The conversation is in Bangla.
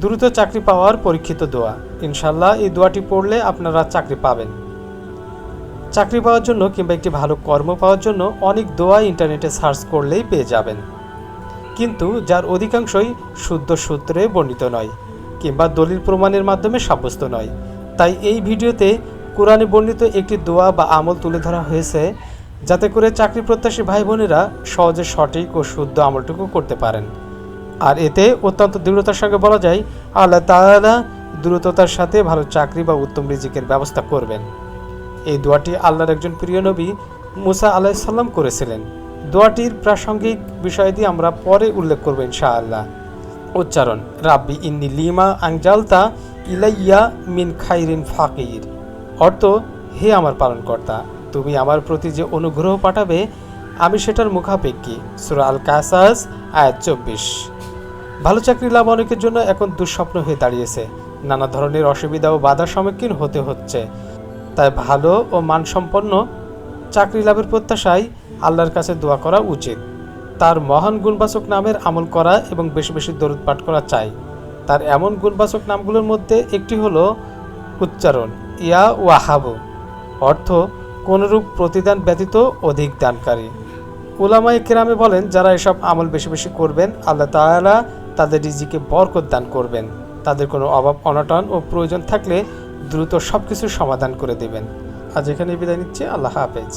দ্রুত চাকরি পাওয়ার পরীক্ষিত দোয়া। ইনশাল্লাহ এই দোয়াটি পড়লে আপনারা চাকরি পাবেন। চাকরি পাওয়ার জন্য কিংবা একটি ভালো কর্ম পাওয়ার জন্য অনেক দোয়া ইন্টারনেটে সার্চ করলেই পেয়ে যাবেন। কিন্তু যার অধিকাংশই শুদ্ধ সূত্রে বর্ণিত নয়, কিংবা দলিল প্রমাণের মাধ্যমে সাব্যস্ত নয়। তাই এই ভিডিওতে কোরআনে বর্ণিত একটি দোয়া বা আমল তুলে ধরা হয়েছে, যাতে করে চাকরি প্রত্যাশী ভাই বোনেরা সহজে সঠিক ও শুদ্ধ আমলটুকু করতে পারেন। আর এতে অত্যন্ত দৃঢ়তার সঙ্গে বলা যায়, আল্লাহ তাআলা দ্রুততার সাথে ভালো চাকরি বা উত্তম রিজিকের ব্যবস্থা করবেন। এই দোয়াটি আল্লাহর একজন প্রিয় নবী মুসা আলাইসাল্লাম করেছিলেন। দোয়াটির প্রাসঙ্গিক বিষয়াদি আমরা পরে উল্লেখ করব ইনশাআল্লাহ। উচ্চারণ, রাব্বি ইন্নি লিমা আংজালতা ইলাইয়া মিন খাইরিন ফাকির। অর্থ, হে আমার পালনকর্তা, তুমি আমার প্রতি যে অনুগ্রহ পাঠাবে, আমি সেটার মুখাপেক্ষী। সুরা আল কাসাস, আয়াত চব্বিশ। ভালো চাকরি লাভ অনেকের জন্য এখন দুঃস্বপ্ন হয়ে দাঁড়িয়েছে। নানা ধরনের অসুবিধা ও বাধার সম্মুখীন হতে হচ্ছে। তাই ভালো ও মানসম্পন্ন চাকরি লাভের প্রত্যাশায় আল্লাহর কাছে দোয়া করা উচিত। তার মহান গুণবাচক নামের আমল করা এবং বেশি বেশি দরুদ পাঠ করা চাই। তার এমন গুণবাচক নামগুলোর মধ্যে একটি হলো উচ্চারণ, ইয়া ওয়াহাবু, অর্থ কোনরূপ প্রতিদান ব্যতীত অধিক দানকারী। উলামায়ে কেরামে বলেন, যারা এসব আমল বেশি বেশি করবেন, আল্লাহ তাআলা তাদের রিজিকে বরকত দান করবেন। তাদের কোনো অভাব, অনটন ও প্রয়োজন থাকলে দ্রুত সব কিছুর সমাধান করে দেবেন। আজ এখানে বিদায় নিচ্ছি। আল্লাহ হাফেজ।